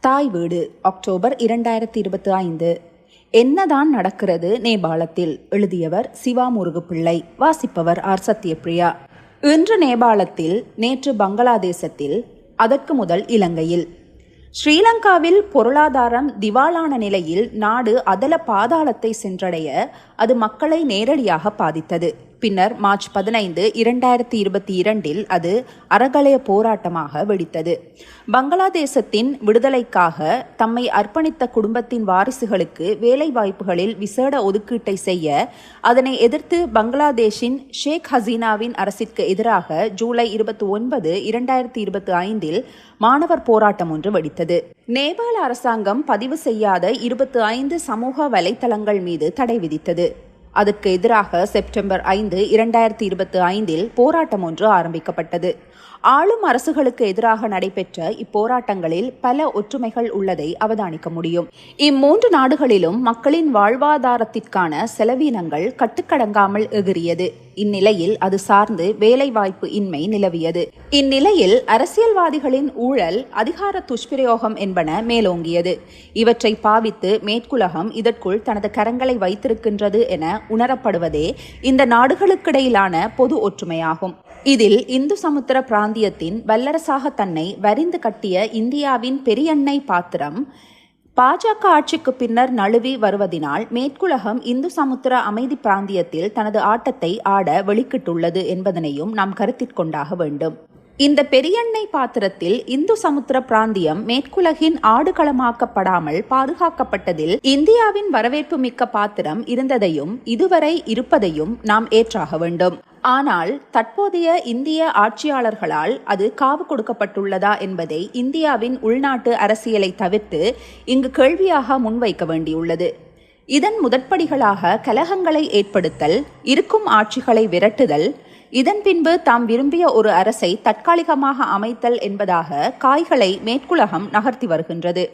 தாய் வீடு அக்டோபர் இரண்டாயிரத்தி இருபத்தி ஐந்து. என்னதான் நடக்கிறது நேபாளத்தில்? எழுதியவர் சிவா முருகுப்பிள்ளை வாசிப்பவர் ஆர். சத்யபிரியா இன்று நேபாளத்தில் நேற்று பங்களாதேசத்தில் அதற்கு முதல் இலங்கையில். ஸ்ரீலங்காவில் பொருளாதாரம் திவாலான நிலையில் நாடு அதல பாதாளத்தை சென்றடைய அது மக்களை நேரடியாக பாதித்தது. பின்னர் மார்ச் பதினைந்து இரண்டாயிரத்தி இருபத்தி இரண்டில் அது அறகலைய போராட்டமாக வெடித்தது. பங்களாதேசத்தின் விடுதலைக்காக தம்மை அர்ப்பணித்த குடும்பத்தின் வாரிசுகளுக்கு வேலை வாய்ப்புகளில் விசேட ஒதுக்கீட்டை செய்ய அதனை எதிர்த்து பங்களாதேஷின் ஷேக் ஹசீனாவின் அரசிற்கு எதிராக ஜூலை இருபத்தி ஒன்பது இரண்டாயிரத்தி இருபத்தி ஐந்தில் மாணவர் போராட்டம் ஒன்று வெடித்தது. நேபாள அரசாங்கம் பதிவு செய்யாத இருபத்தி ஐந்து சமூக வலைத்தளங்கள் மீது தடை விதித்தது. அதற்கு எதிராக செப்டம்பர் ஐந்து இரண்டாயிரத்தி இருபத்தி ஐந்தில் போராட்டம் ஒன்று ஆரம்பிக்கப்பட்டது. ஆளும் அரசுகளுக்கு எதிராக நடைபெற்ற இப்போராட்டங்களில் பல ஒற்றுமைகள் உள்ளதை அவதானிக்க முடியும். இம்மூன்று நாடுகளிலும் மக்களின் வாழ்வாதாரத்திற்கான செலவீனங்கள் கட்டுக்கடங்காமல் எகிரியது இந்நிலையில் அது சார்ந்து வேலைவாய்ப்பு இன்மை நிலவியது. இந்நிலையில் அரசியல்வாதிகளின் ஊழல் அதிகார துஷ்பிரயோகம் என்பன மேலோங்கியது. இவற்றை பாவித்து மேற்குலகம் இதற்குள் தனது கரங்களை வைத்திருக்கின்றது என உணரப்படுவதே இந்த நாடுகளுக்கிடையிலான பொது ஒற்றுமையாகும். இதில் இந்து சமுத்திர பிராந்தியத்தின் வல்லரசாக தன்னை வரிந்து கட்டிய இந்தியாவின் பெரியண்ணை பாத்திரம் பாஜக ஆட்சிக்கு பின்னர் நழுவி வருவதினால் மேற்குலகம் இந்து சமுத்திர அமைதி பிராந்தியத்தில் தனது ஆட்டத்தை ஆட வெளிக்கிட்டுள்ளது என்பதனையும் நாம் கருத்திற்கொண்டாக வேண்டும். இந்த பெரியண்ணை பாத்திரத்தில் இந்து சமுத்திர பிராந்தியம் மேற்குலகின் ஆடுகளமாக்கப்படாமல் பாதுகாக்கப்பட்டதில் இந்தியாவின் வரவேற்பு மிக்க பாத்திரம் இருந்ததையும் இதுவரை இருப்பதையும் நாம் ஏற்றாக வேண்டும். ஆனால் தற்போதைய இந்திய ஆட்சியாளர்களால் அது காவு கொடுக்கப்பட்டுள்ளதா என்பதை இந்தியாவின் உள்நாட்டு அரசியலை தவிர்த்து இங்கு கேள்வியாக முன்வைக்க வேண்டியுள்ளது. இதன் முதற்படிகளாக கலகங்களை ஏற்படுத்தல் இருக்கும் ஆட்சிகளை விரட்டுதல் இதன் பின்பு தாம் விரும்பிய ஒரு அரசை தற்காலிகமாக அமைத்தல் என்பதாக காய்களை மேற்குலகம் நகர்த்தி வருகின்றது.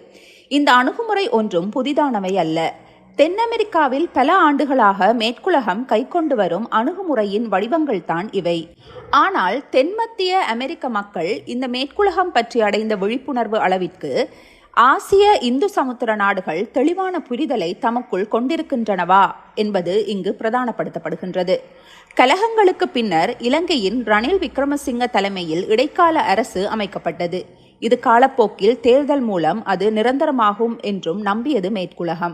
இந்த அணுகுமுறை ஒன்றும் புதிதானவை அல்ல. தென் அமெரிக்காவில் பல ஆண்டுகளாக மேற்குலகம் கைக்கொண்டு வரும் அணுகுமுறையின் வடிவங்கள் தான் இவை. ஆனால் தென்மத்திய அமெரிக்க மக்கள் இந்த மேற்குலகம் பற்றி அடைந்த விழிப்புணர்வு அளவிற்கு ஆசிய இந்து சமுத்திர நாடுகள் தெளிவான புரிதலை தமக்குள் கொண்டிருக்கின்றனவா என்பது இங்கு பிரதானப்படுத்தப்படுகின்றது. கலகங்களுக்கு பின்னர் இலங்கையின் ரணில் விக்ரமசிங்க தலைமையில் இடைக்கால அரசு அமைக்கப்பட்டது. இது காலப்போக்கில் தேர்தல் மூலம் அது நிரந்தரமாகும் என்றும் நம்பியது மேற்குலகம்.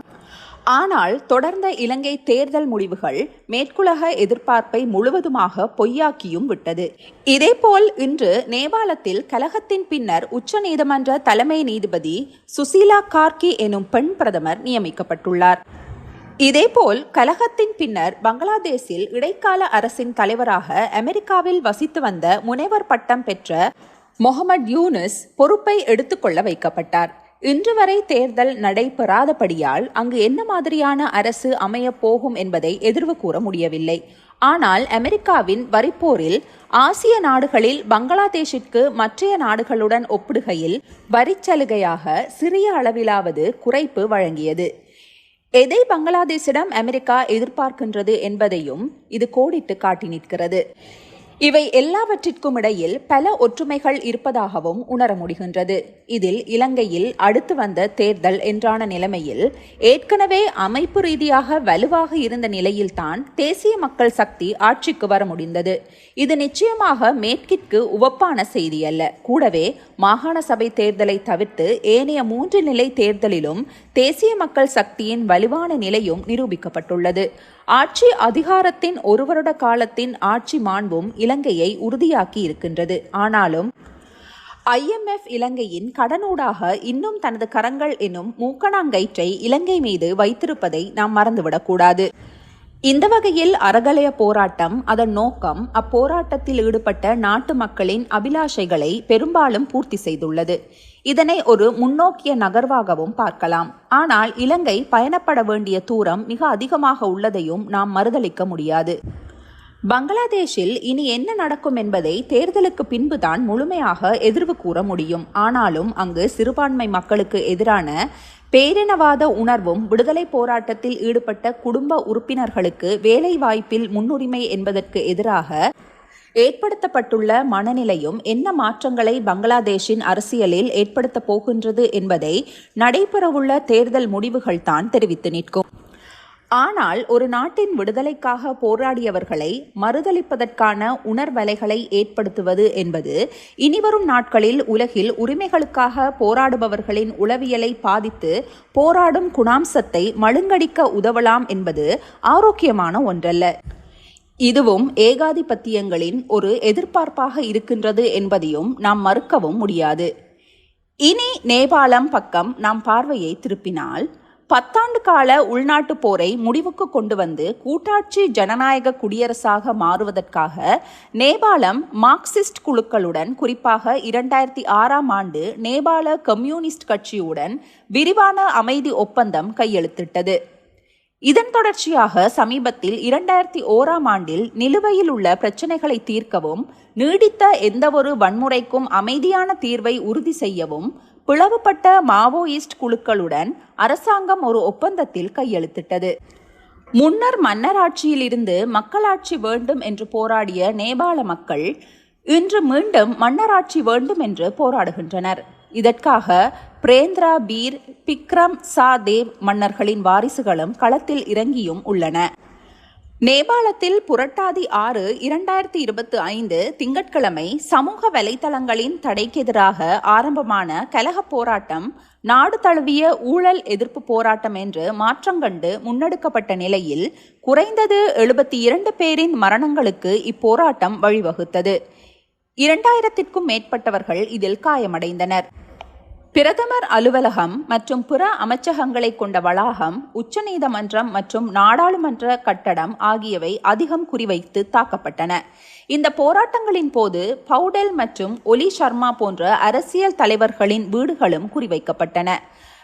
ஆனால் தொடர்ந்த இலங்கை தேர்தல் முடிவுகள் மேற்குலக எதிர்பார்ப்பை முழுவதுமாக பொய்யாக்கியும் விட்டது. இதேபோல் இன்று நேபாளத்தில் கலகத்தின் பின்னர் உச்ச நீதிமன்ற தலைமை நீதிபதி சுசீலா கார்கி எனும் பெண் பிரதமர் நியமிக்கப்பட்டுள்ளார். இதேபோல் கலகத்தின் பின்னர் பங்களாதேஷில் இடைக்கால அரசின் தலைவராக அமெரிக்காவில் வசித்து வந்த முனைவர் பட்டம் பெற்ற மொஹமட் யூனிஸ் பொறுப்பை எடுத்துக்கொள்ள வைக்கப்பட்டார். இன்று வரை தேர்தல் நடைபெறாதபடியால் அங்கு என்ன மாதிரியான அரசு அமையப் போகும் என்பதை எதிர்வு கூற முடியவில்லை. ஆனால் அமெரிக்காவின் வரிப்போரில் ஆசிய நாடுகளில் பங்களாதேஷிற்கு மற்றைய நாடுகளுடன் ஒப்பிடுகையில் வரிச்சலுகையாக சிறிய அளவிலாவது குறைப்பு வழங்கியது. எதை பங்களாதேஷிடம் அமெரிக்கா எதிர்பார்க்கின்றது என்பதையும் இது கோடிட்டு காட்டி நிற்கிறது. இவை எல்லாவற்றிற்கும் இடையில் பல ஒற்றுமைகள் இருப்பதாகவும் உணர முடிகின்றது. இதில் இலங்கையில் அடுத்து வந்த தேர்தல் என்றான நிலைமையில் ஏற்கனவே அமைப்பு ரீதியாக வலுவாக இருந்த நிலையில்தான் தேசிய மக்கள் சக்தி ஆட்சிக்கு வர முடிந்தது. இது நிச்சயமாக மேற்கிற்கு உவப்பான செய்தி அல்ல. கூடவே மாகாண சபை தேர்தலை தவிர்த்து ஏனைய மூன்று நிலை தேர்தலிலும் தேசிய மக்கள் சக்தியின் வலுவான நிலையும் நிரூபிக்கப்பட்டுள்ளது. ஆட்சி அதிகாரத்தின் ஒரு வருட காலத்தின் ஆட்சி மாண்பும் இலங்கையை உறுதியாக்கி இருக்கின்றது. ஆனாலும் ஐஎம்எஃப் இலங்கையின் கடனூடாக இன்னும் தனது கரங்கள் எனும் மூக்கணாங்கயிற்றை இலங்கை மீது வைத்திருப்பதை நாம் மறந்துவிடக்கூடாது. இந்த வகையில் அறகலைய போராட்டம் அதன் நோக்கம் அப்போராட்டத்தில் ஈடுபட்ட நாட்டு மக்களின் அபிலாஷைகளை பெரும்பாலும் பூர்த்தி செய்துள்ளது. இதனை ஒரு முன்னோக்கிய நகர்வாகவும் பார்க்கலாம். ஆனால் இலங்கை பயணப்பட வேண்டிய தூரம் மிக அதிகமாக உள்ளதையும் நாம் மறுதளிக்க முடியாது. பங்களாதேஷில் இனி என்ன நடக்கும் என்பதை தேர்தலுக்கு பின்புதான் முழுமையாக எதிர்வு கூற முடியும். ஆனாலும் அங்கு சிறுபான்மை மக்களுக்கு எதிரான பேரினவாத உணர்வும் விடுதலை போராட்டத்தில் ஈடுபட்ட குடும்ப உறுப்பினர்களுக்கு வேலை வாய்ப்பில் முன்னுரிமை என்பதற்கு எதிராக ஏற்படுத்தப்பட்டுள்ள மனநிலையும் என்ன மாற்றங்களை பங்களாதேஷின் அரசியலில் ஏற்படுத்தப் போகின்றது என்பதை நடைபெறவுள்ள தேர்தல் முடிவுகள் தான் தெரிவித்து நிற்கும். ஆனால் ஒரு நாட்டின் விடுதலைக்காக போராடியவர்களை மறுதளிப்பதற்கான உணர்வலைகளை ஏற்படுத்துவது என்பது இனிவரும் நாட்களில் உலகில் உரிமைகளுக்காக போராடுபவர்களின் உளவியலை பாதித்து போராடும் குணாம்சத்தை மழுங்கடிக்க உதவலாம் என்பது ஆரோக்கியமான ஒன்றல்ல. இதுவும் ஏகாதிபத்தியங்களின் ஒரு எதிர்பார்ப்பாக இருக்கின்றது என்பதையும் நாம் மறுக்கவும் முடியாது. இனி நேபாளம் பக்கம் நாம் பார்வையை திருப்பினால் பத்தாண்டு கால உள்நாட்டு போரை முடிவுக்கு கொண்டு வந்து கூட்டாட்சி ஜனநாயக குடியரசாக மாறுவதற்காக நேபாளம் மார்க்சிஸ்ட் குழுக்களுடன் குறிப்பாக இரண்டாயிரத்தி ஆறாம் ஆண்டு நேபாள கம்யூனிஸ்ட் கட்சியுடன் விரிவான அமைதி ஒப்பந்தம் கையெழுத்திட்டது. இதன் தொடர்ச்சியாக சமீபத்தில் இரண்டாயிரத்தி ஓராம் ஆண்டில் நிலுவையில் உள்ள பிரச்சினைகளை தீர்க்கவும் நீடித்த எந்தவொரு வன்முறைக்கும் அமைதியான தீர்வை உறுதி செய்யவும் பிளவுபட்ட மாவோயிஸ்ட் குழுக்களுடன் அரசாங்கம் ஒரு ஒப்பந்தத்தில் கையெழுத்திட்டது. முன்னர் மன்னராட்சியிலிருந்து மக்களாட்சி வேண்டும் என்று போராடிய நேபாள மக்கள் இன்று மீண்டும் மன்னராட்சி வேண்டும் என்று போராடுகின்றனர். இதற்காக பிரேந்திரா பீர் பிக்ரம் சா தேவ் மன்னர்களின் வாரிசுகளும் களத்தில் இறங்கியும் உள்ளன. நேபாளத்தில் புரட்டாதி ஆறு இரண்டாயிரத்தி இருபத்தி ஐந்து திங்கட்கிழமை சமூக வலைதளங்களின் தடைக்கெதிராக ஆரம்பமான கலக போராட்டம் நாடு தழுவிய ஊழல் எதிர்ப்பு போராட்டம் என்று மாற்றங்கண்டு முன்னெடுக்கப்பட்ட நிலையில் குறைந்தது எழுபத்தி இரண்டு பேரின் மரணங்களுக்கு இப்போராட்டம் வழிவகுத்தது. இரண்டாயிரத்திற்கும் மேற்பட்டவர்கள் இதில் காயமடைந்தனர். பிரதமர் அலுவலகம் மற்றும் புற அமைச்சகங்களை கொண்ட வளாகம் உச்சநீதிமன்றம் மற்றும் நாடாளுமன்ற கட்டடம் ஆகியவை அதிகம் குறிவைத்து தாக்கப்பட்டன. இந்த போராட்டங்களின் போது பவுடெல் மற்றும் ஒலி சர்மா போன்ற அரசியல் தலைவர்களின் வீடுகளும் குறிவைக்கப்பட்டன.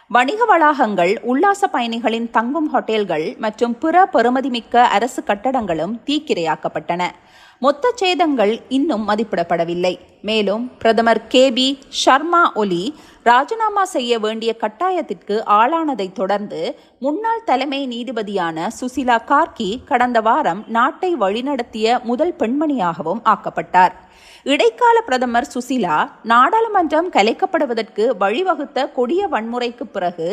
வணிக வளாகங்கள் உல்லாச பயணிகளின் தங்கும் ஹோட்டல்கள் மற்றும் பிற பெறுமதிமிக்க அரசு கட்டடங்களும் தீக்கிரையாக்கப்பட்டன. மொத்த சேதங்கள் இன்னும் மதிப்பிடப்படவில்லை. மேலும் பிரதமர் கே பி ஷர்மா ஒலி ராஜினாமா செய்ய வேண்டிய கட்டாயத்திற்கு ஆளானதைத் தொடர்ந்து முன்னாள் தலைமை நீதிபதியான சுசிலா கார்கி கடந்த வாரம் நாட்டை வழிநடத்திய முதல் பெண்மணியாகவும் ஆக்கப்பட்டார். இடைக்கால பிரதமர் சுசிலா நாடாளுமன்றம் கலைக்கப்படுவதற்கு வழிவகுத்த கொடிய வன்முறைக்கு பிறகு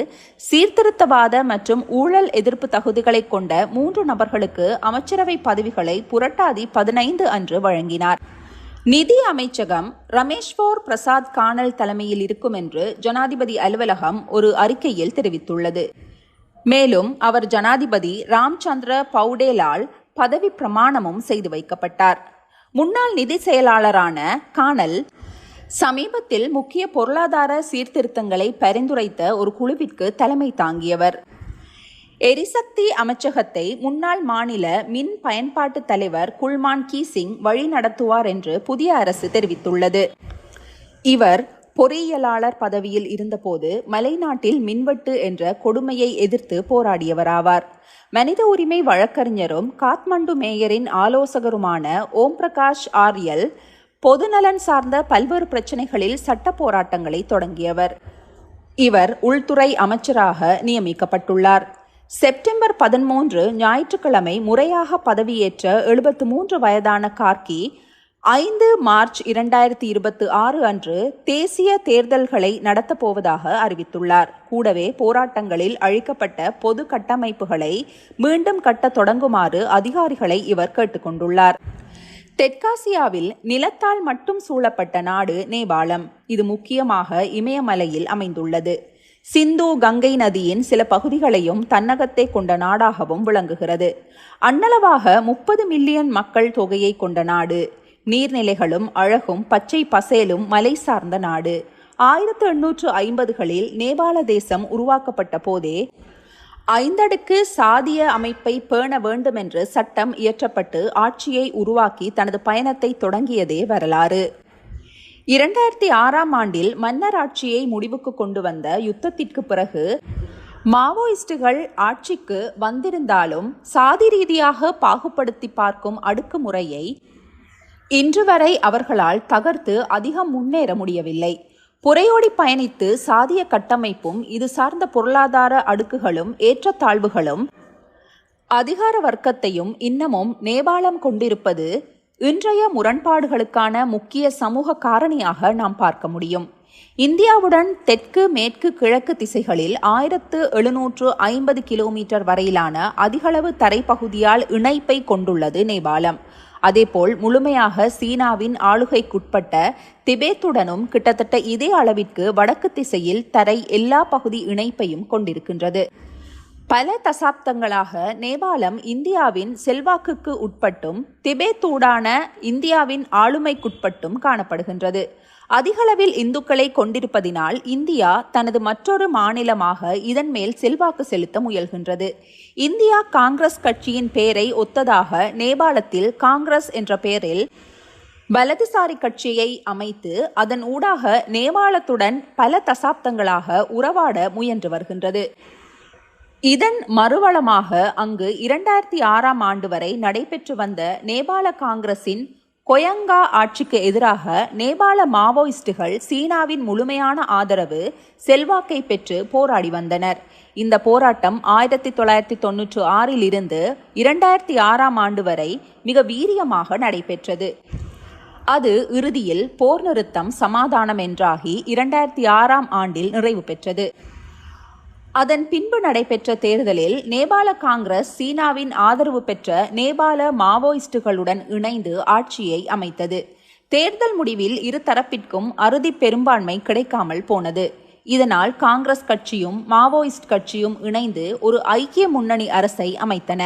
சீர்திருத்தவாத மற்றும் ஊழல் எதிர்ப்பு தகுதிகளை கொண்ட மூன்று நபர்களுக்கு அமைச்சரவை பதவிகளை புரட்டாதி பதினைந்து அன்று வழங்கினார். நிதி அமைச்சகம் ரமேஷ்வோர் பிரசாத் கானல் தலைமையில் இருக்கும் என்று ஜனாதிபதி அலுவலகம் ஒரு அறிக்கையில் தெரிவித்துள்ளது. மேலும் அவர் ஜனாதிபதி ராம்சந்திர பவுடேலால் பதவி பிரமாணமும் செய்து வைக்கப்பட்டார். முன்னாள் நிதி செயலாளரான கானல் சமீபத்தில் முக்கிய பொருளாதார சீர்திருத்தங்களை பரிந்துரைத்த ஒரு குழுவிற்கு தலைமை தாங்கியவர். எரிசக்தி அமைச்சகத்தை முன்னாள் மாநில மின் பயன்பாட்டு தலைவர் குல்மான் கீசிங் வழி நடத்துவார் என்று புதிய அரசு தெரிவித்துள்ளது. இவர் பொறியியலாளர் பதவியில் இருந்தபோது மலைநாட்டில் மின்வெட்டு என்ற கொடுமையை எதிர்த்து போராடியவராவார். மனித உரிமை வழக்கறிஞரும் காத்மண்டு மேயரின் ஆலோசகருமான ஓம் பிரகாஷ் ஆரியல் பொதுநலன் சார்ந்த பல்வேறு பிரச்சனைகளில் சட்ட போராட்டங்களை தொடங்கியவர். இவர் உள்துறை அமைச்சராக நியமிக்கப்பட்டுள்ளார். செப்டம்பர் பதிமூன்று ஞாயிற்றுக்கிழமை முறையாக பதவியேற்ற எழுபத்து மூன்று வயதான கார்கி ஐந்து மார்ச் இரண்டாயிரத்தி இருபத்தி ஆறு அன்று தேசிய தேர்தல்களை நடத்தப்போவதாக அறிவித்துள்ளார். கூடவே போராட்டங்களில் அழிக்கப்பட்ட பொது கட்டமைப்புகளை மீண்டும் கட்ட தொடங்குமாறு அதிகாரிகளை இவர் கேட்டுக்கொண்டுள்ளார் தெற்காசியாவில் நிலத்தால் மட்டும் சூழப்பட்ட நாடு நேபாளம். இது முக்கியமாக இமயமலையில் அமைந்துள்ளது. சிந்து கங்கை நதியின் சில பகுதிகளையும் தன்னகத்தை கொண்ட நாடாகவும் விளங்குகிறது. அன்னளவாக முப்பது மில்லியன் மக்கள் தொகையை கொண்ட நாடு. நீர்நிலைகளும் அழகும் பச்சை பசேலும் மலை சார்ந்த நாடு. ஆயிரத்து எண்ணூற்று ஐம்பதுகளில் நேபாள தேசம் உருவாக்கப்பட்ட போதே ஐந்தடுக்கு சாதிய அமைப்பை பேண வேண்டும் என்று சட்டம் இயற்றப்பட்டு ஆட்சியை உருவாக்கி தனது பயணத்தை தொடங்கியதே வரலாறு. இரண்டாயிரத்தி ஆறாம் ஆண்டில் மன்னர் ஆட்சியை முடிவுக்கு கொண்டு வந்த யுத்தத்திற்கு பிறகு மாவோயிஸ்டுகள் ஆட்சிக்கு வந்திருந்தாலும் சாதி ரீதியாக பாகுபடுத்தி பார்க்கும் அடுக்குமுறையை இன்று வரை அவர்களால் தகர்த்து அதிகம் முன்னேற முடியவில்லை. புறையோடி பயணித்து சாதிய கட்டமைப்பும் இது சார்ந்த பொருளாதார அடுக்குகளும் ஏற்றத்தாழ்வுகளும் அதிகார வர்க்கத்தையும் இன்னமும் நேபாளம் கொண்டிருப்பது இன்றைய முரண்பாடுகளுக்கான முக்கிய சமூக காரணியாக நாம் பார்க்க முடியும். இந்தியாவுடன் தெற்கு மேற்கு கிழக்கு திசைகளில் ஆயிரத்து எழுநூற்று ஐம்பது கிலோமீட்டர் வரையிலான அதிகளவு தரைப்பகுதியால் இணைப்பை கொண்டுள்ளது நேபாளம். அதேபோல் முழுமையாக சீனாவின் ஆளுகைக்குட்பட்ட திபேத்துடனும் கிட்டத்தட்ட இதே அளவிற்கு வடக்கு திசையில் தரை எல்லா பகுதி இணைப்பையும் கொண்டிருக்கின்றது. பல தசாப்தங்களாக நேபாளம் இந்தியாவின் செல்வாக்குக்கு உட்பட்டும் திபேத்தூடான இந்தியாவின் ஆளுமைக்குட்பட்டும் காணப்படுகின்றது. அதிகளவில் இந்துக்களை கொண்டிருப்பதினால் இந்தியா தனது மற்றொரு மாநிலமாக இதன் மேல் செல்வாக்கு செலுத்த முயல்கின்றது. இந்தியா காங்கிரஸ் கட்சியின் பெயரை ஒத்ததாக நேபாளத்தில் காங்கிரஸ் என்ற பெயரில் வலதுசாரி கட்சியை அமைத்து அதன் ஊடாக நேபாளத்துடன் பல தசாப்தங்களாக உறவாட முயன்று வருகின்றது. இதன் மறுவளமாக அங்கு இரண்டாயிரத்தி ஆறாம் ஆண்டு வரை நடைபெற்று வந்த நேபாள காங்கிரசின் கொயங்கா ஆட்சிக்கு எதிராக நேபாள மாவோயிஸ்டுகள் சீனாவின் முழுமையான ஆதரவு செல்வாக்கை பெற்று போராடி வந்தனர். இந்த போராட்டம் ஆயிரத்தி தொள்ளாயிரத்தி தொன்னூற்று ஆறில் இருந்து இரண்டாயிரத்தி ஆறாம் ஆண்டு வரை மிக வீரியமாக நடைபெற்றது. அது இறுதியில் போர் நிறுத்தம் சமாதானம் என்றாகி இரண்டாயிரத்தி ஆறாம் ஆண்டில் நிறைவு பெற்றது. அதன் பின்பு நடைபெற்ற தேர்தலில் நேபாள காங்கிரஸ் சீனாவின் ஆதரவு பெற்ற நேபாள மாவோயிஸ்டுகளுடன் இணைந்து ஆட்சியை அமைத்தது. தேர்தல் முடிவில் இரு தரப்பிற்கும் அறுதி பெரும்பான்மை கிடைக்காமல் போனது. இதனால் காங்கிரஸ் கட்சியும் மாவோயிஸ்ட் கட்சியும் இணைந்து ஒரு ஐக்கிய முன்னணி அரசை அமைத்தன.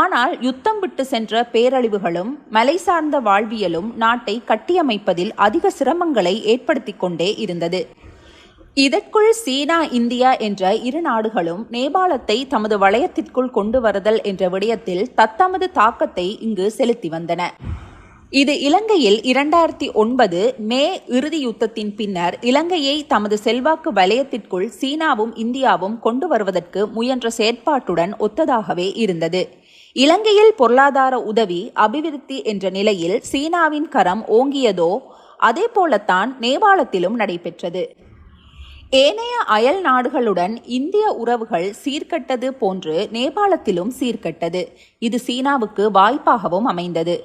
ஆனால் யுத்தம் விட்டு சென்ற பேரழிவுகளும் மலை சார்ந்த வாழ்வியலும் நாட்டை கட்டியமைப்பதில் அதிக சிரமங்களை ஏற்படுத்தி கொண்டே இருந்தது. இதற்குள் சீனா இந்தியா என்ற இரு நாடுகளும் நேபாளத்தை தமது வளையத்திற்குள் கொண்டு வருதல் என்ற விடயத்தில் தத்தமது தாக்கத்தை இங்கு செலுத்தி வந்தன. இது இலங்கையில் இரண்டாயிரத்தி ஒன்பது மே இறுதி யுத்தத்தின் பின்னர் இலங்கையை தமது செல்வாக்கு வலயத்திற்குள் சீனாவும் இந்தியாவும் கொண்டு வருவதற்கு முயன்ற செயற்பாட்டுடன் ஒத்ததாகவே இருந்தது. இலங்கையில் பொருளாதார உதவி அபிவிருத்தி என்ற நிலையில் சீனாவின் கரம் ஓங்கியதோ அதே போலத்தான் நேபாளத்திலும் நடைபெற்றது. ஏனைய அயல் நாடுகளுடன் இந்திய உறவுகள் சீர்கட்டது போன்று நேபாளத்திலும் சீர்கட்டது. இது சீனாவுக்கு வாய்ப்பாகவும் அமைந்தது.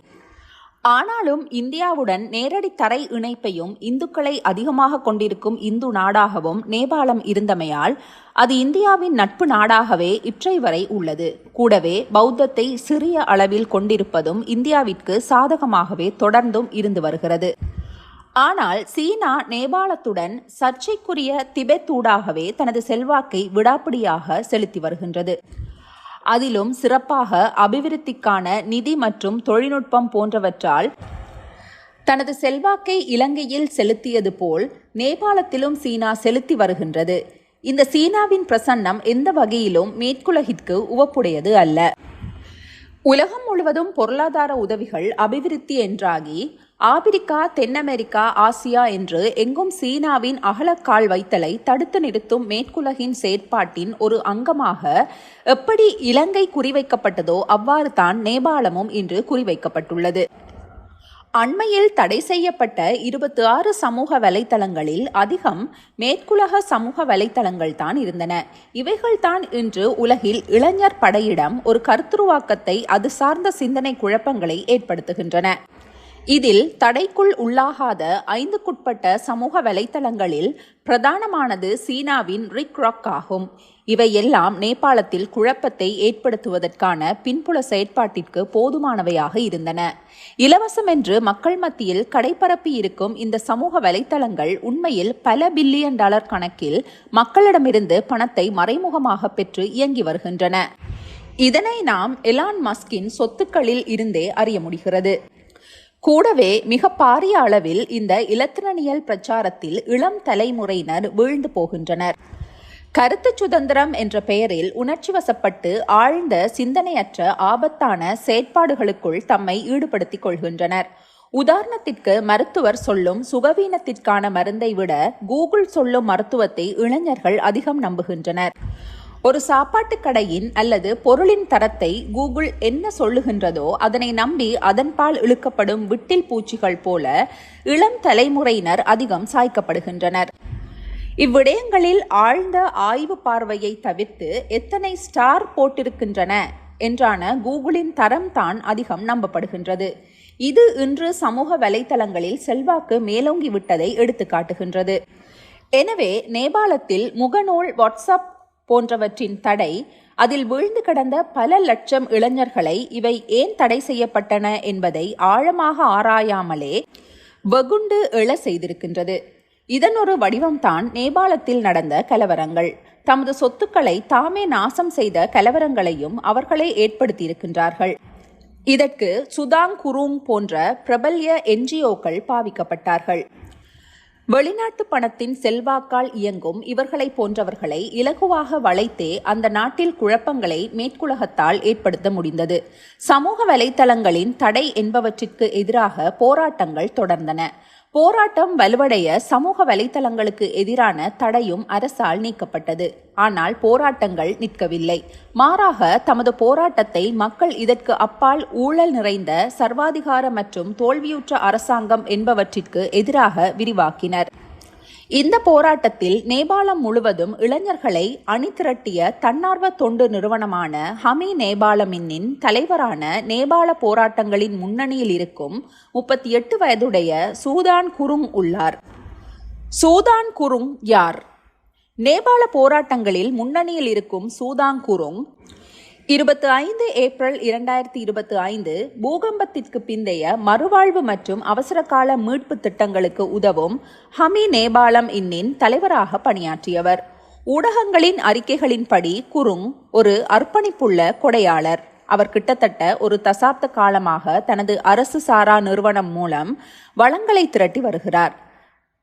ஆனாலும் இந்தியாவுடன் நேரடி தரை இணைப்பையும் இந்துக்களை அதிகமாக கொண்டிருக்கும் இந்து நாடாகவும் நேபாளம் இருந்தமையால் அது இந்தியாவின் நட்பு நாடாகவே இற்றை வரை உள்ளது. கூடவே பௌத்தத்தை சிறிய அளவில் கொண்டிருப்பதும் இந்தியாவிற்கு சாதகமாகவே தொடர்ந்தும் இருந்து வருகிறது. ஆனால் சீனா நேபாளத்துடன் சர்ச்சைக்குரிய திபெத்தூடாகவே தனது செல்வாக்கை விடாப்பிடியாக செலுத்தி வருகின்றது. அதிலும் சிறப்பாக அபிவிருத்திக்கான நிதி மற்றும் தொழில்நுட்பம் போன்றவற்றால் தனது செல்வாக்கை இலங்கையில் செலுத்தியது போல் நேபாளத்திலும் சீனா செலுத்தி வருகின்றது. இந்த சீனாவின் பிரசன்னம் எந்த வகையிலும் மேற்குலகிற்கு உவப்புடையது அல்ல. உலகம் முழுவதும் பொருளாதார உதவிகள் அபிவிருத்தி என்றாகி ஆப்பிரிக்கா தென் அமெரிக்கா ஆசியா என்று எங்கும் சீனாவின் அகலக்கால் வைத்தலை தடுத்து நிறுத்தும் மேற்குலகின் செயற்பாட்டின் ஒரு அங்கமாக எப்படி இலங்கை குறிவைக்கப்பட்டதோ அவ்வாறு தான் நேபாளமும் இன்று குறிவைக்கப்பட்டுள்ளது. அண்மையில் தடை செய்யப்பட்ட இருபத்தி ஆறு சமூக வலைத்தளங்களில் அதிகம் மேற்குலக சமூக வலைத்தளங்கள் தான் இருந்தன. இவைகள்தான் இன்று உலகில் இளைஞர் படையிடம் ஒரு கருத்துருவாக்கத்தை அது சார்ந்த சிந்தனை குழப்பங்களை ஏற்படுத்துகின்றன. இதில் தடைக்குள் உள்ளாகாத ஐந்துக்குட்பட்ட சமூக வலைத்தளங்களில் பிரதானமானது சீனாவின் ரிக் ராக் ஆகும். இவையெல்லாம் நேபாளத்தில் குழப்பத்தை ஏற்படுத்துவதற்கான பின்புல செயற்பாட்டிற்கு போதுமானவையாக இருந்தன. இலவசம் என்று மக்கள் மத்தியில் கடைபரப்பி இருக்கும் இந்த சமூக வலைத்தளங்கள் உண்மையில் பல பில்லியன் டாலர் கணக்கில் மக்களிடமிருந்து பணத்தை மறைமுகமாக பெற்று இயங்கி வருகின்றன. இதனை நாம் எலான் மஸ்கின் சொத்துக்களில் இருந்தே அறிய முடிகிறது. கூடவே மிக பாரிய அளவில் இந்த இலத்திரனியல் பிரச்சாரத்தில் இளம் தலைமுறையினர் வீழ்ந்து போகின்றனர். கருத்து சுதந்திரம் என்ற பெயரில் உணர்ச்சி வசப்பட்டு ஆழ்ந்த சிந்தனையற்ற ஆபத்தான செயற்பாடுகளுக்குள் தம்மை ஈடுபடுத்திக் கொள்கின்றனர். உதாரணத்திற்கு மருத்துவர் சொல்லும் சுகவீனத்திற்கான மருந்தை விட கூகுள் சொல்லும் மருத்துவத்தை இளைஞர்கள் அதிகம் நம்புகின்றனர். ஒரு சாப்பாட்டு கடையின் அல்லது பொருளின் தரத்தை கூகுள் என்ன சொல்லுகின்றதோ அதனை நம்பி அதன்பால் இழுக்கப்படும் விட்டில் பூச்சிகள் போல இளம் தலைமுறையினர் அதிகம் சாய்க்கப்படுகின்றனர். இவ்விடயங்களில் ஆழ்ந்த ஆய்வு பார்வையை தவிர்த்து எத்தனை ஸ்டார் போட்டிருக்கின்றன என்றான கூகுளின் தரம் தான் அதிகம் நம்பப்படுகின்றது. இது இன்று சமூக வலைதளங்களில் செல்வாக்கு மேலோங்கி விட்டதை எடுத்து காட்டுகின்றது எனவே நேபாளத்தில் முகநூல் வாட்ஸ்அப் போன்றவற்றின் தடை அதில் வீழ்ந்து கிடந்த பல லட்சம் இளைஞர்களை இவை ஏன் தடை செய்யப்பட்டன என்பதை ஆழமாக ஆராயாமலே வெகுண்டு எழ செய்திருக்கின்றது. இதன் ஒரு வடிவம்தான் நேபாளத்தில் நடந்த கலவரங்கள். தமது சொத்துக்களை தாமே நாசம் செய்த கலவரங்களையும் அவர்களே ஏற்படுத்தியிருக்கின்றார்கள். இதற்கு சுதாங் குரூங் போன்ற பிரபல்ய என்ஜிஓக்கள் பாவிக்கப்பட்டார்கள். வெளிநாட்டு பணத்தின் செல்வாக்கால் இயங்கும் இவர்களை போன்றவர்களை இலகுவாக வளைத்தே அந்த நாட்டில் குழப்பங்களை மேற்குலகத்தால் ஏற்படுத்த முடிந்தது. சமூக வலைத்தளங்களின் தடை என்பவற்றிற்கு எதிராக போராட்டங்கள் தொடர்ந்தன. போராட்டம் வலுவடைய சமூக வலைதளங்களுக்கு எதிரான தடையும் அரசால் நீக்கப்பட்டது. ஆனால் போராட்டங்கள் நிற்கவில்லை. மாறாக தமது போராட்டத்தை மக்கள் இதற்கு அப்பால் ஊழல் நிறைந்த சர்வாதிகார மற்றும் தோல்வியுற்ற அரசாங்கம் என்பவற்றிற்கு எதிராக விரிவாக்கினர். இந்த போராட்டத்தில் நேபாளம் முழுவதும் இளைஞர்களை அணிதிரட்டிய தன்னார்வ தொண்டு நிறுவனமான ஹமி நேபாளமின்னின் தலைவரான நேபாள போராட்டங்களின் முன்னணியில் இருக்கும் முப்பத்தி எட்டு வயதுடைய சூதான் குருங் உள்ளார். சூதான் குருங் யார்? நேபாள போராட்டங்களில் முன்னணியில் இருக்கும் சூதாங் குருங் இருபத்தி ஐந்து ஏப்ரல் இரண்டாயிரத்தி இருபத்தி ஐந்து பூகம்பத்திற்கு பிந்தைய மறுவாழ்வு மற்றும் அவசரகால மீட்பு திட்டங்களுக்கு உதவும் ஹமி நேபாளம் இன்னின் தலைவராக பணியாற்றியவர். ஊடகங்களின் அறிக்கைகளின்படி குருங் ஒரு அர்ப்பணிப்புள்ள கொடையாளர். அவர் கிட்டத்தட்ட ஒரு தசாப்த காலமாக தனது அரசு சாரா நிறுவனம் மூலம் வளங்களை திரட்டி வருகிறார்.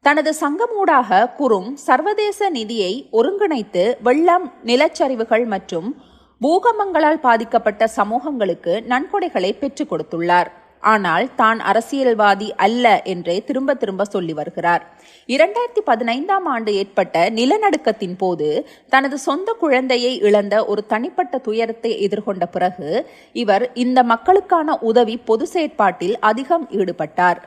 தனது சங்கமூடாக குறும் சர்வதேச நிதியை ஒருங்கிணைத்து வெள்ளம் நிலச்சரிவுகள் மற்றும் பூகம்பங்களால் பாதிக்கப்பட்ட சமூகங்களுக்கு நன்கொடைகளை பெற்றுக் கொடுத்துள்ளார். ஆனால் தான் அரசியல்வாதி அல்ல என்றே திரும்ப திரும்ப சொல்லி வருகிறார். இரண்டாயிரத்தி பதினைந்தாம் ஆண்டு ஏற்பட்ட நிலநடுக்கத்தின் போது தனது சொந்த குழந்தையை இழந்த ஒரு தனிப்பட்ட துயரத்தை எதிர்கொண்ட பிறகு இவர் இந்த மக்களுக்கான உதவி பொது செயற்பாட்டில் அதிகம் ஈடுபட்டார்.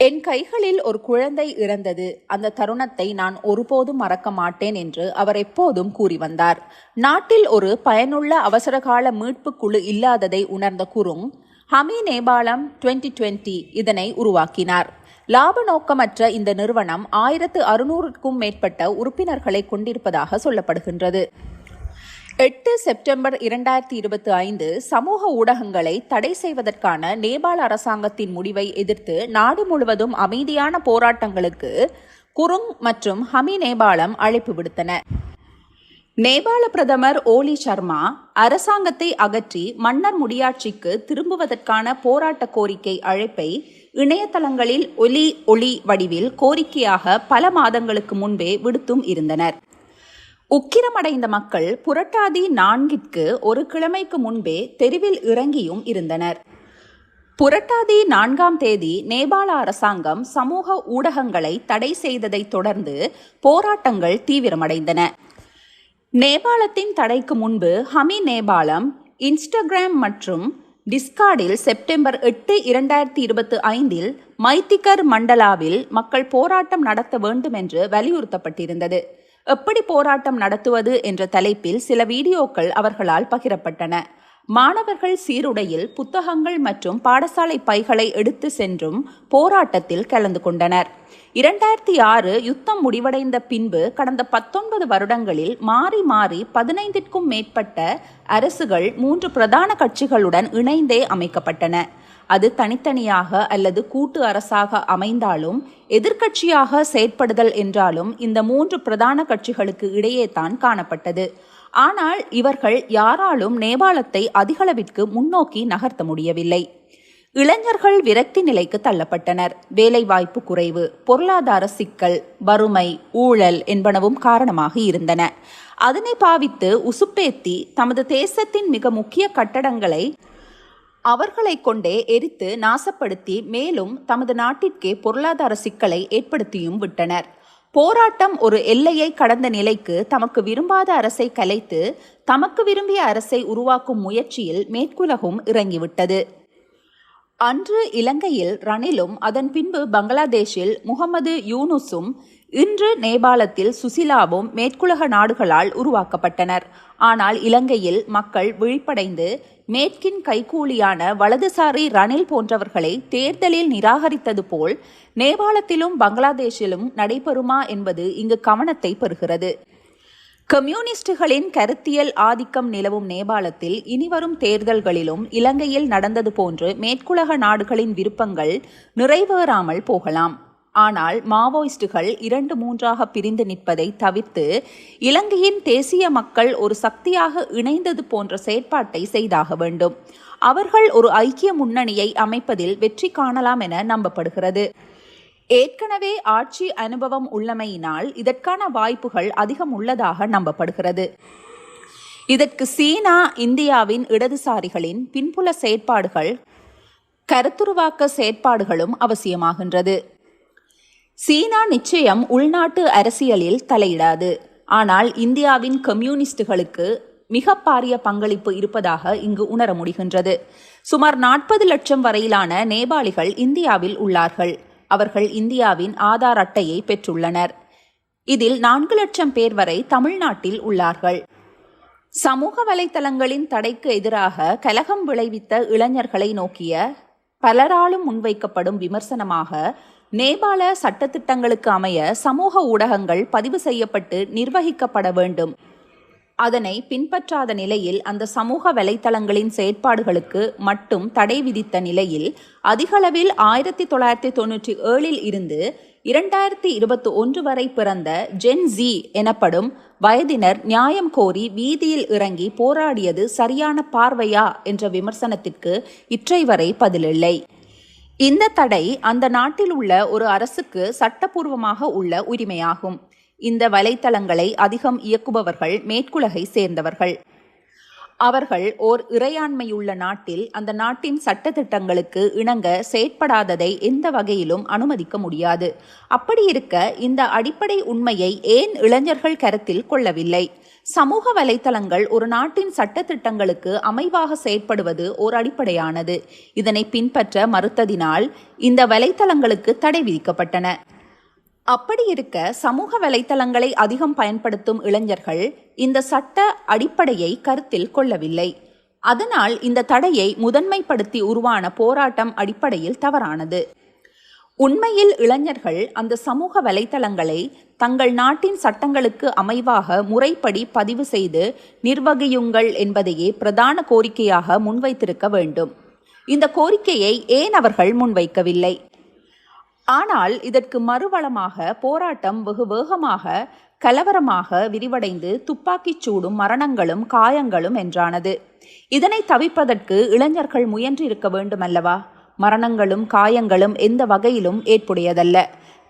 என் கைகளில் ஒரு குழந்தை இறந்தது. அந்த தருணத்தை நான் ஒருபோதும் மறக்க மாட்டேன் என்று அவர் எப்போதும் கூறி வந்தார். நாட்டில் ஒரு பயனுள்ள அவசரகால மீட்பு குழு இல்லாததை உணர்ந்த குருங் ஹமி நேபாளம் டுவெண்ட்டி டுவெண்ட்டி இதனை உருவாக்கினார். லாப நோக்கமற்ற இந்த நிறுவனம் ஆயிரத்து அறுநூறுக்கும் மேற்பட்ட உறுப்பினர்களை கொண்டிருப்பதாக சொல்லப்படுகின்றது. எட்டு செப்டம்பர் இரண்டாயிரத்தி இருபத்தி ஐந்து சமூக ஊடகங்களை தடை செய்வதற்கான நேபாள அரசாங்கத்தின் முடிவை எதிர்த்து நாடு முழுவதும் அமைதியான போராட்டங்களுக்கு குருங் மற்றும் ஹமி நேபாளம் அழைப்பு விடுத்தன. நேபாள பிரதமர் ஓலி சர்மா அரசாங்கத்தை அகற்றி மன்னர் முடியாட்சிக்கு திரும்புவதற்கான போராட்ட கோரிக்கை அழைப்பை இணையதளங்களில் ஒலி ஒளி வடிவில் கோரிக்கையாக பல மாதங்களுக்கு முன்பே விடுத்தும் இருந்தனர். உக்கிரமடைந்த மக்கள் புரட்டாதி நான்கிற்கு ஒரு கிழமைக்கு முன்பே தெருவில் இறங்கியும் இருந்தனர். புரட்டாதி நான்காம் தேதி நேபாள அரசாங்கம் சமூக ஊடகங்களை தடை செய்ததை தொடர்ந்து போராட்டங்கள் தீவிரமடைந்தன. நேபாளத்தின் தடைக்கு முன்பு ஹமி நேபாளம் இன்ஸ்டாகிராம் மற்றும் டிஸ்கார்டில் செப்டம்பர் எட்டு இரண்டாயிரத்தி இருபத்தி ஐந்தில் மைத்திகர் மண்டலாவில் மக்கள் போராட்டம் நடத்த வேண்டும் என்று வலியுறுத்தப்பட்டிருந்தது. எப்படி போராட்டம் நடத்துவது என்ற தலைப்பில் சில வீடியோக்கள் அவர்களால் பகிரப்பட்டன. மாணவர்கள் சீருடையில் புத்தகங்கள் மற்றும் பாடசாலை பைகளை எடுத்து சென்றும் போராட்டத்தில் கலந்து கொண்டனர். இரண்டாயிரத்தி ஆறு யுத்தம் முடிவடைந்த பின்பு கடந்த பத்தொன்பது வருடங்களில் மாறி மாறி பதினைந்திற்கும் மேற்பட்ட அரசுகள் மூன்று பிரதான கட்சிகளுடன் இணைந்தே அமைக்கப்பட்டன. அது தனித்தனியாக அல்லது கூட்டு அரசாக அமைந்தாலும் எதிர்க்கட்சியாக செயற்படுதல் என்றாலும் இந்த மூன்று பிரதான கட்சிகளுக்கு இடையே தான் காணப்பட்டது. ஆனால் இவர்கள் யாராலும் நேபாளத்தை அதிகளவிற்கு முன்னோக்கி நகர்த்த முடியவில்லை. இளைஞர்கள் விரக்தி நிலைக்கு தள்ளப்பட்டனர். வேலைவாய்ப்பு குறைவு பொருளாதார சிக்கல் வறுமை ஊழல் என்பனவும் காரணமாக இருந்தன. அதனை பாவித்து உசுப்பேத்தி தமது தேசத்தின் மிக முக்கிய கட்டடங்களை அவர்களை கொண்டே எரித்து நாசப்படுத்தி மேலும் தமது நாட்டிற்கே பொருளாதார சிக்கலை ஏற்படுத்தியும் விட்டனர். போராட்டம் ஒரு எல்லையை கடந்த நிலைக்கு தமக்கு விரும்பாத அரசை கலைத்து தமக்கு விரும்பிய அரசை உருவாக்கும் முயற்சியில் மேற்குலகும் இறங்கிவிட்டது. அன்று இலங்கையில் ரணிலும் அதன் பின்பு பங்களாதேஷில் முகமது யூனுஸும் இன்று நேபாளத்தில் சுசிலாவும் மேற்குலக நாடுகளால் உருவாக்கப்பட்டனர். ஆனால் இலங்கையில் மக்கள் விழிப்படைந்து மேற்கின் கைகூலியான வலதுசாரி ரணில் போன்றவர்களை தேர்தலில் நிராகரித்தது போல் நேபாளத்திலும் பங்களாதேஷிலும் நடைபெறுமா என்பது இங்கு கவனத்தை பெறுகிறது. கம்யூனிஸ்டுகளின் கருத்தியல் ஆதிக்கம் நிலவும் நேபாளத்தில் இனிவரும் தேர்தல்களிலும் இலங்கையில் நடந்தது போன்று மேற்குலக நாடுகளின் விருப்பங்கள் நிறைவேறாமல் போகலாம். ஆனால் மாவோயிஸ்டுகள் இரண்டு மூன்றாக பிரிந்து நிற்பதை தவிர்த்து இலங்கையின் தேசிய மக்கள் ஒரு சக்தியாக இணைந்தது போன்ற செயற்பாட்டை செய்தாக வேண்டும். அவர்கள் ஒரு ஐக்கிய முன்னணியை அமைப்பதில் வெற்றி காணலாம் என நம்பப்படுகிறது. ஏற்கனவே ஆட்சி அனுபவம் உள்ளமையினால் இதற்கான வாய்ப்புகள் அதிகம் உள்ளதாக நம்பப்படுகிறது. இதற்கு சீனா இந்தியாவின் இடதுசாரிகளின் பின்புல செயற்பாடுகள் கருத்துருவாக்க செயற்பாடுகளும் அவசியமாகின்றது. சீனா நிச்சயம் உள்நாட்டு அரசியலில் தலையிடாது. ஆனால் இந்தியாவின் கம்யூனிஸ்டுகளுக்கு மிக பாரிய பங்களிப்பு இருப்பதாக இங்கு உணர முடிகின்றது. சுமார் நாற்பது லட்சம் வரையிலான நேபாளிகள் இந்தியாவில் உள்ளார்கள். அவர்கள் இந்தியாவின் ஆதார் அட்டையை பெற்றுள்ளனர். இதில் நான்கு லட்சம் பேர் வரை தமிழ்நாட்டில் உள்ளார்கள். சமூக வலைதளங்களின் தடைக்கு எதிராக கலகம் விளைவித்த இளைஞர்களை நோக்கிய பலராலும் முன்வைக்கப்படும் விமர்சனமாக நேபாள சட்டத்திட்டங்களுக்கு அமைய சமூக ஊடகங்கள் பதிவு செய்யப்பட்டு நிர்வகிக்கப்பட வேண்டும். அதனை பின்பற்றாத நிலையில் அந்த சமூக வலைத்தளங்களின் செயற்பாடுகளுக்கு மட்டும் தடை விதித்த நிலையில் அதிகளவில் ஆயிரத்தி தொள்ளாயிரத்தி தொன்னூற்றி ஏழில் இருந்து இரண்டாயிரத்தி இருபத்தி ஒன்று வரை பிறந்த ஜென் ஜி எனப்படும் வயதினர் நியாயம் கோரி வீதியில் இறங்கி போராடியது சரியான பார்வையா என்ற விமர்சனத்திற்கு இற்றை வரை பதிலில்லை. இந்த தடை அந்த நாட்டில் உள்ள ஒரு அரசுக்கு சட்டப்பூர்வமாக உள்ள உரிமையாகும். இந்த வலைத்தளங்களை அதிகம் இயக்குபவர்கள் மேற்குலகை சேர்ந்தவர்கள். அவர்கள் ஓர் இறையாண்மையுள்ள நாட்டில் அந்த நாட்டின் சட்டத்திட்டங்களுக்கு இணங்க செயற்படாததை எந்த வகையிலும் அனுமதிக்க முடியாது. அப்படி இருக்க இந்த அடிப்படை உண்மையை ஏன் இளைஞர்கள் கருத்தில் கொள்ளவில்லை? சமூக வலைத்தளங்கள் ஒரு நாட்டின் சட்டத்திட்டங்களுக்கு அமைவாக செயற்படுவது ஓர் அடிப்படையானது. இதனை பின்பற்ற மறுத்ததினால் இந்த வலைத்தளங்களுக்கு தடை விதிக்கப்பட்டன. அப்படி இருக்க சமூக வலைத்தளங்களை அதிகம் பயன்படுத்தும் இளைஞர்கள் இந்த சட்ட அடிப்படையை கருத்தில் கொள்ளவில்லை. அதனால் இந்த தடையை முதன்மைப்படுத்தி உருவான போராட்டம் அடிப்படையில் தவறானது. உண்மையில் இளைஞர்கள் அந்த சமூக வலைத்தளங்களை தங்கள் நாட்டின் சட்டங்களுக்கு அமைவாக முறைப்படி பதிவு செய்து நிர்வகியுங்கள் என்பதையே பிரதான கோரிக்கையாக முன்வைத்திருக்க வேண்டும். இந்த கோரிக்கையை ஏன் அவர்கள் முன்வைக்கவில்லை? ஆனால் இதற்கு மறுவளமாக போராட்டம் வெகு வேகமாக கலவரமாக விரிவடைந்து துப்பாக்கிச் சூடும் மரணங்களும் காயங்களும் என்றானது. இதனை தவிப்பதற்கு இளைஞர்கள் முயன்றிருக்க வேண்டுமல்லவா? மரணங்களும் காயங்களும் எந்த வகையிலும் ஏற்புடையதல்ல.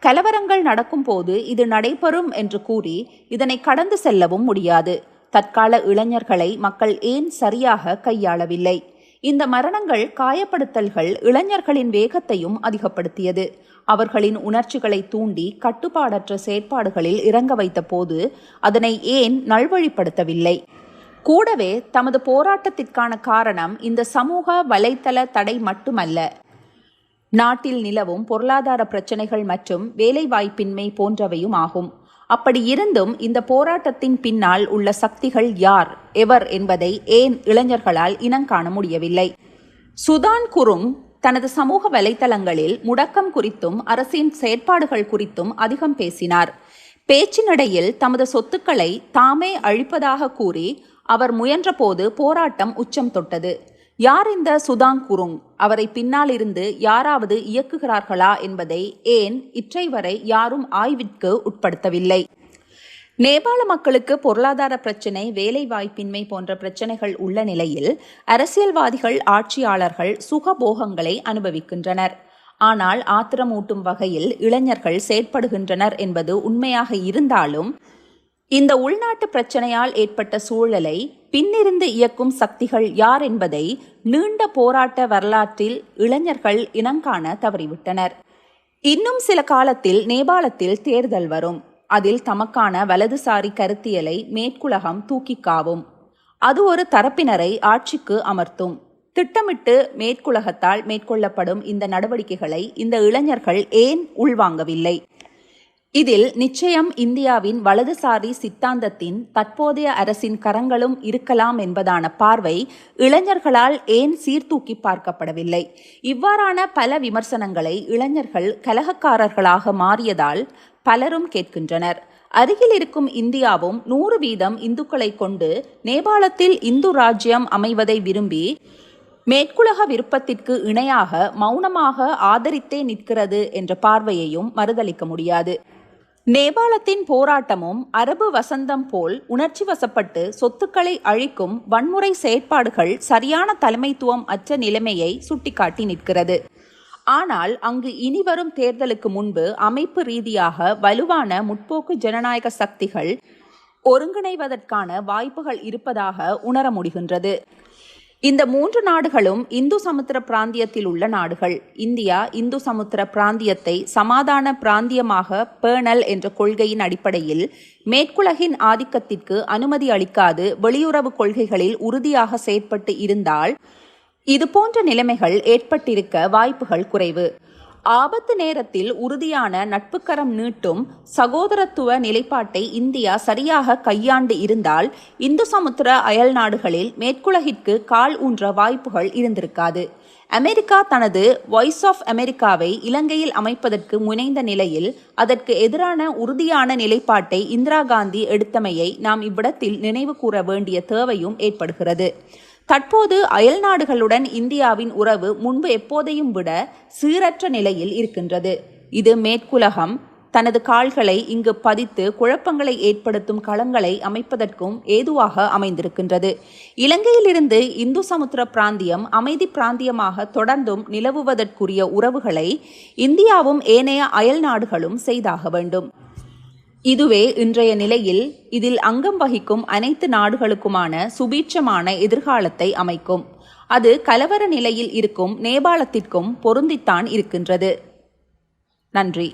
கலவரங்கள் நடக்கும் போது இது நடைபெறும் என்று கூறி இதனை கடந்து செல்லவும் முடியாது. தற்கால இளைஞர்களை மக்கள் ஏன் சரியாக கையாளவில்லை? இந்த மரணங்கள் காயப்படுத்தல்கள் இளைஞர்களின் வேகத்தையும் அதிகப்படுத்தியது. அவர்களின் உணர்ச்சிகளை தூண்டி கட்டுப்பாடற்ற செயற்பாடுகளில் இறங்க வைத்த போது அதனை ஏன் நல்வழிப்படுத்தவில்லை? கூடவே தமது போராட்டத்திற்கான காரணம் இந்த சமூக வலைத்தள தடை மட்டுமல்ல. நாட்டில் நிலவும் பொருளாதார பிரச்சனைகள் மற்றும் வேலைவாய்ப்பின்மை போன்றவையும் ஆகும். அப்படி இருந்தும் இந்த போராட்டத்தின் பின்னால் உள்ள சக்திகள் யார் எவர் என்பதை ஏன் இளைஞர்களால் இனங்காண முடியவில்லை? சுதான் குரும் தனது சமூக வலைத்தளங்களில் முடக்கம் குறித்தும் அரசின் செயற்பாடுகள் குறித்தும் அதிகம் பேசினார். பேச்சினிடையில் தமது சொத்துக்களை தாமே அழிப்பதாக கூறி அவர் முயன்றபோது போராட்டம் உச்சம் தொட்டது. யார் இந்த சுதாங் குருங்? அவரை பின்னால் இருந்து யாராவது இயக்குகிறார்களா என்பதை ஏன் இற்றை வரை யாரும் ஆய்விற்கு உட்படுத்தவில்லை. நேபாள மக்களுக்கு பொருளாதார பிரச்சினை வேலை வாய்ப்பின்மை போன்ற பிரச்சனைகள் உள்ள நிலையில் அரசியல்வாதிகள் ஆட்சியாளர்கள் சுகபோகங்களை அனுபவிக்கின்றனர். ஆனால் ஆத்திரமூட்டும் வகையில் இளைஞர்கள் செயற்படுகின்றனர் என்பது உண்மையாக இருந்தாலும் இந்த உள்நாட்டு பிரச்சனையால் ஏற்பட்ட சூழலை பின்னிருந்து இயக்கும் சக்திகள் யார் என்பதை நீண்ட போராட்ட வரலாற்றில் இளைஞர்கள் இனங்காண தவறிவிட்டனர். இன்னும் சில காலத்தில் நேபாளத்தில் தேர்தல் வரும். அதில் தமக்கான வலதுசாரி கருத்தியலை மேற்குலகம் தூக்கிக்காவும் அது ஒரு தரப்பினரை ஆட்சிக்கு அமர்த்தும். திட்டமிட்டு மேற்குலகத்தால் மேற்கொள்ளப்படும் இந்த நடவடிக்கைகளை இந்த இளைஞர்கள் ஏன் உள்வாங்கவில்லை? இதில் நிச்சயம் இந்தியாவின் வலதுசாரி சித்தாந்தத்தின் தற்போதைய அரசின் கரங்களும் இருக்கலாம் என்பதான பார்வை இளைஞர்களால் ஏன் சீர்தூக்கி பார்க்கப்படவில்லை? இவ்வாறான பல விமர்சனங்களை இளைஞர்கள் கலகக்காரர்களாக மாறியதால் பலரும் கேட்கின்றனர். அருகில் இருக்கும் இந்தியாவும் நூறு வீதம் இந்துக்களை கொண்டு நேபாளத்தில் இந்து ராஜ்யம் அமைவதை விரும்பி மேற்குலக விருப்பத்திற்கு இணையாக மௌனமாக ஆதரித்தே நிற்கிறது என்ற பார்வையையும் மறுதளிக்க முடியாது. நேபாளத்தின் போராட்டமும் அரபு வசந்தம் போல் உணர்ச்சி வசப்பட்டு சொத்துக்களை அழிக்கும் வன்முறை செயற்பாடுகள் சரியான தலைமைத்துவம் அற்ற நிலைமையை சுட்டிக்காட்டி நிற்கிறது. ஆனால் அங்கு இனிவரும் தேர்தலுக்கு முன்பு அமைப்பு ரீதியாக வலுவான முற்போக்கு ஜனநாயக சக்திகள் ஒருங்கிணைவதற்கான வாய்ப்புகள் இருப்பதாக உணர முடிகின்றது. இந்த மூன்று நாடுகளும் இந்து சமுத்திர பிராந்தியத்தில் உள்ள நாடுகள். இந்தியா இந்து சமுத்திர பிராந்தியத்தை சமாதான பிராந்தியமாக பேணல் என்ற கொள்கையின் அடிப்படையில் மேற்குலகின் ஆதிக்கத்திற்கு அனுமதி அளிக்காது வெளியுறவு கொள்கைகளில் உறுதியாக செயற்பட்டு இருந்தால் இதுபோன்ற நிலைமைகள் ஏற்பட்டிருக்க வாய்ப்புகள் குறைவு. ஆபத்து நேரத்தில் உறுதியான நட்புக்கரம் நீட்டும் சகோதரத்துவ நிலைப்பாட்டை இந்தியா சரியாக கையாண்டு இருந்தால் இந்து சமுத்திர அயல் நாடுகளில் மேற்குலகிற்கு கால் ஊன்ற வாய்ப்புகள் இருந்திருக்காது. அமெரிக்கா தனது வாய்ஸ் ஆஃப் அமெரிக்காவை இலங்கையில் அமைப்பதற்கு முனைந்த நிலையில் அதற்கு எதிரான உறுதியான நிலைப்பாட்டை இந்திரா காந்தி எடுத்தமையை நாம் இவ்விடத்தில் நினைவு கூற வேண்டிய தேவையும் ஏற்படுகிறது. தற்போது அயல் நாடுகளுடன் இந்தியாவின் உறவு முன்பு எப்போதையும் விட சீரற்ற நிலையில் இருக்கின்றது. இது மேற்குலகம். தனது கால்களை இங்கு பதித்து குழப்பங்களை ஏற்படுத்தும் களங்களை அமைப்பதற்கும் ஏதுவாக அமைந்திருக்கின்றது. இலங்கையிலிருந்து இந்து சமுத்திர பிராந்தியம் அமைதி பிராந்தியமாக தொடர்ந்தும் நிலவுவதற்குரிய உறவுகளை இந்தியாவும் ஏனைய அயல் நாடுகளும் செய்தாக வேண்டும். இதுவே இன்றைய நிலையில் இதில் அங்கம் வகிக்கும் அனைத்து நாடுகளுக்குமான சுபீட்சமான எதிர்காலத்தை அமைக்கும். அது கலவர நிலையில் இருக்கும் நேபாளத்திற்கும் பொருந்தித்தான் இருக்கின்றது. நன்றி.